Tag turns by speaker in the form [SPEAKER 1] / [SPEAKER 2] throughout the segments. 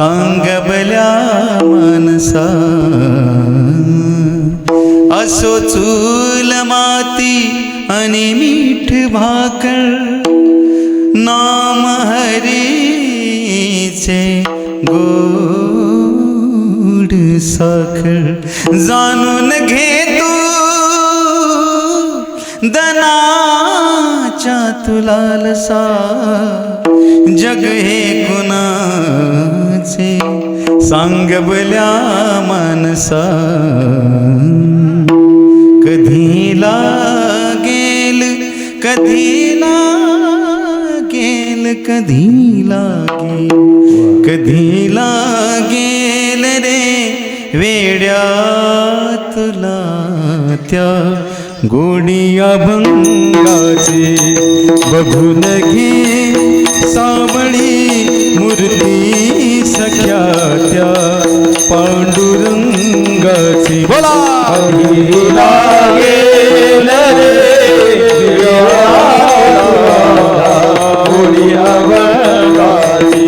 [SPEAKER 1] सांगबल्या मनसा. असो चूल माती आणि मीठ भाकर नाम हरीचे गोड साखर. जाणून घे तू दनाच्या तुलालसा. जग हे गुना सांगबल्या मनसा. मानसा कधी लागेल कधी लागेल कधी लागेल कधी लागेल रे वेड्या तुला त्या गोडिया भंगाचे बघून घे सावळी मूर्ती.
[SPEAKER 2] लागेल रे गोडिया बंगाची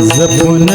[SPEAKER 1] زبون